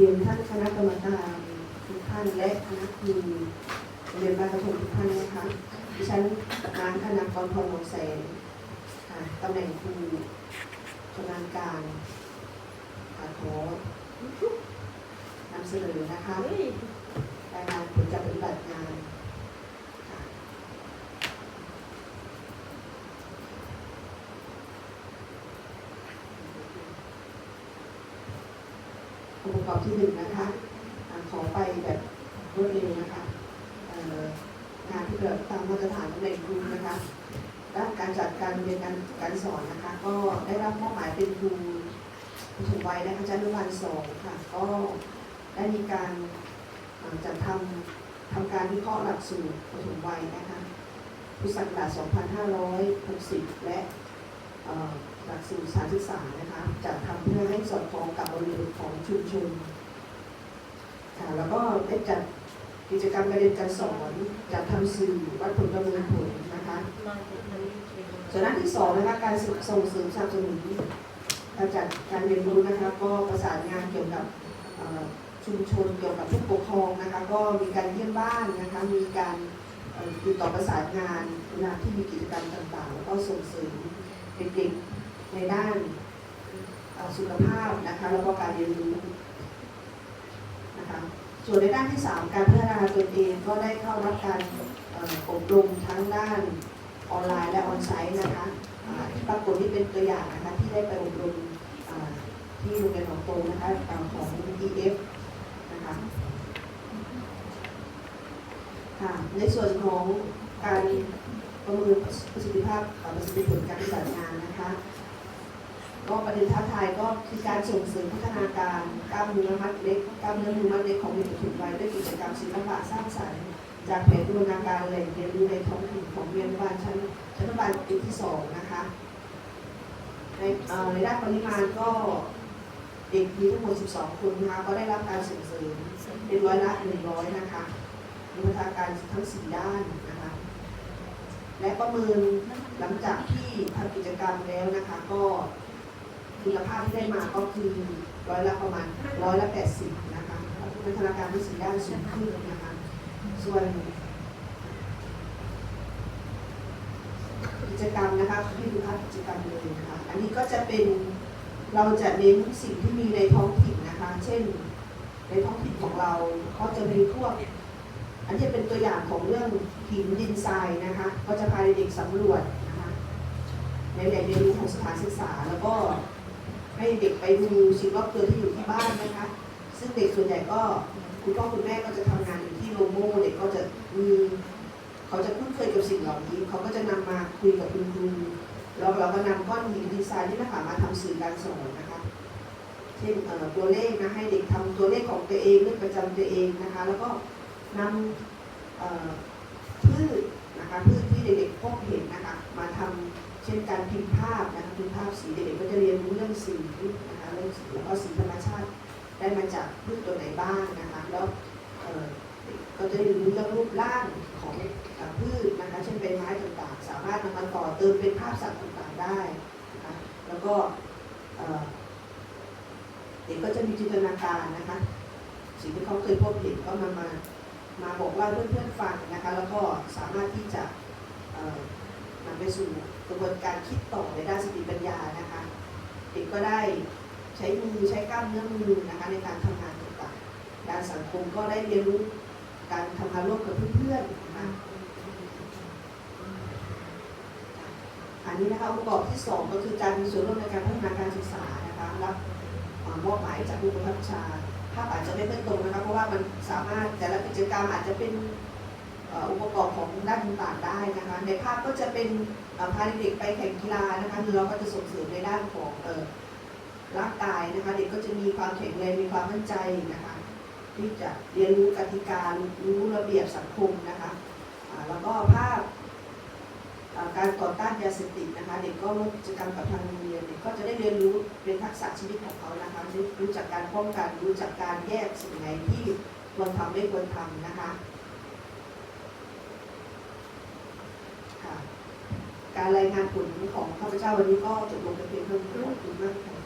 เรียนท่านคณะกรรมการทุกท่านและคณะครูโรงเรียนบ้านกระทงทุกท่านนะคะดิฉันนางธนากรพรหมแสนค่ะตำแหน่งครูชำนาญการค่ะขอนำเสนอนะคะรายงานผลการปฏิบัติงานค่ะ องค์ประ กอบที่หนึ่งนะคะขอไปแบบรวดเร็วนะคะงานที่เกิดตามมาตรฐานตำแหน่งครูนะคะด้านการจัดการเรียนการการสอนนะคะ ก็ได้รับมอบหมายเป็นครูผู้สูงวัยนะคะชั้นอนุบาลสองค่ะ ก็ได้มีการจัดทำทำการวิเคราะห์หลักสูตรผู้สูงวัยนะคะพุทธศักราช2560 และเอ่อ หลักสูตรสารศึกษานะคะจัดทำเพื่อให้สอดคล้องกับบริบทของชุมชนค่ะแล้วก็ได้จัดกิจกรรมการเรียนการสอนจัดทำสื่อวัดผลประเมินผลนะคะส่วนด้านที่สองนะคะการส่งเสริมสนับสนุนการจัดการเรียนรู้นะคะก็ประสานงานเกี่ยวกับชุมชนเกี่ยวกับผู้ปกครองนะคะก็มีการเยี่ยมบ้านนะคะมีการติดต่อประสานงานเวลาที่มีกิจกรรมต่างๆ แล้วก็ส่งเสริมเด็กๆ ในด้านสุขภาพนะคะแล้วก็การเรียนรู้นะคะส่วนในด้านที่สามการพัฒนาตนเองก็ได้เข้ารับการอบรมทั้งด้านออนไลน์และออนไซต์นะคะที่ปรากฏที่เป็นตัวอย่างนะคะที่ได้ไปอบรมที่โรงเรียนหนองโตนะคะของ EF นะคะค่ะในส่วนของการประเมินประสิทธิภาพประสิทธิผลการปฏิบัติงานนะคะ ก็ประเด็นท้าทายก็คือการส่งเสริมพัฒนาการกล้ามเนื้อมัดเล็กกล้ามเนื้อมือมัดเล็กของเด็กผู้สูงวัยด้วยกิจกรรมศิลปะสร้างสรรค์จากแผนบูรณาการแหล่งเรียนรู้ในท้องถิ่นของเรียนบาลชั้นชั้นบาลปีที่สองนะคะในในด้านปริมาณก็เด็กมีทั้งหมด 12 คนนะคะก็ได้รับการส่งเสริมเป็นร้อยละ100 นะคะมีพัฒนาการทั้ง 4 ด้านนะคะและประเมินหลังจากที่ทำกิจกรรมแล้วนะคะก็ คุณภาพที่ได้มาก็คือร้อยละประมาณร้อยละ80นะคะพัฒนาการทั้งสี่ด้านสูงขึ้นนะคะส่วนกิจกรรมนะคะที่ดูภาพกิจกรรมเลยนะคะอันนี้ก็จะเป็นเราจะเน้นสิ่งที่มีในท้องถิ่นนะคะ เช่น ในท้องถิ่นของเราก็จะมีพวกอันนี้เป็นตัวอย่างของเรื่องหินดินทรายนะคะ ก็จะพาเด็กๆสำรวจนะคะในแหล่งเรียนรู้ของสถานศึกษาแล้วก็ ให้เด็กไปดูสิ่งรอบตัวที่อยู่ที่บ้านนะคะ ซึ่งเด็กส่วนใหญ่ก็คุณพ่อคุณแม่ก็จะทำงานอยู่ที่โรงโม่เด็กก็จะมีเขาจะคุ้นเคยกับสิ่งเหล่านี้ เขาก็จะนำมาคุยกับคุณครูแล้วเราก็นำก้อนหินดีไซน์นี่นะคะมาทำสื่อการสอนนะคะเช่นตัวเลขนะให้เด็กทำตัวเลขของตัวเองเลขประจำตัวเองนะคะ แล้วก็นำพืชนะคะพืชที่เด็กๆพบเห็นนะคะมาทำเช่นการพิมพ์ภาพนะคะพิมพ์ภาพสีเด็กๆก็จะเรียนรู้เรื่องสีนะคะเรื่องสีแล้วก็สีธรรมชาติได้มาจากพืชตัวไหนบ้างนะคะแล้วเออก็จะเรียนรู้เรื่องรูปร่างของพืชนะคะเช่นใบไม้ต่างๆ สามารถนำมาต่อเติมเป็นภาพสัตว์ต่างๆได้นะคะแล้วก็เด็กก็จะมีจินตนาการนะคะสิ่งที่เขาเคยพบเห็นก็มามามาบอกเล่าเพื่อนๆฟังนะคะแล้วก็สามารถที่จะ ไปสู่กระบวนการคิดต่อในด้านสติปัญญานะคะ เด็กก็ได้ใช้มือใช้กล้ามเนื้อมือนะคะในการทำงานต่างๆด้านสังคมก็ได้เรียนรู้การทำงานร่วมกับเพื่อนๆนะคะอันนี้นะคะองค์ประกอบที่สองก็คือการมีส่วนร่วมในการพัฒนาการศึกษานะคะรับมอบหมายจากผู้บังคับบัญชาภาพอาจจะไม่เป็นตรงนะคะเพราะว่ามันสามารถแต่ละกิจกรรมอาจจะเป็น อ่อองค์ประกอบของด้านต่างๆได้นะคะ ในภาพก็จะเป็นพาเด็กไปแข่งกีฬานะคะคือเราก็จะส่งเสริมในด้านของร่างกายนะคะ เด็กก็จะมีความแข็งแรงมีความมั่นใจนะคะที่จะเรียนรู้กติการู้ระเบียบสังคมนะคะแล้วก็ภาพการต่อต้านยาเสพติดนะคะ เด็กก็ร่วมกิจกรรมกับทางโรงเรียนเด็กก็จะได้เรียนรู้เป็นทักษะชีวิตของเขานะคะรู้รู้จักการป้องกันรู้จักการแยกสิ่งไหนที่ควรทำไม่ควรทำนะคะ การรายงานผลของข้าพเจ้าวันนี้ก็จบลงแต่เพียงเท่านี้ขอบคุณมากค่ะ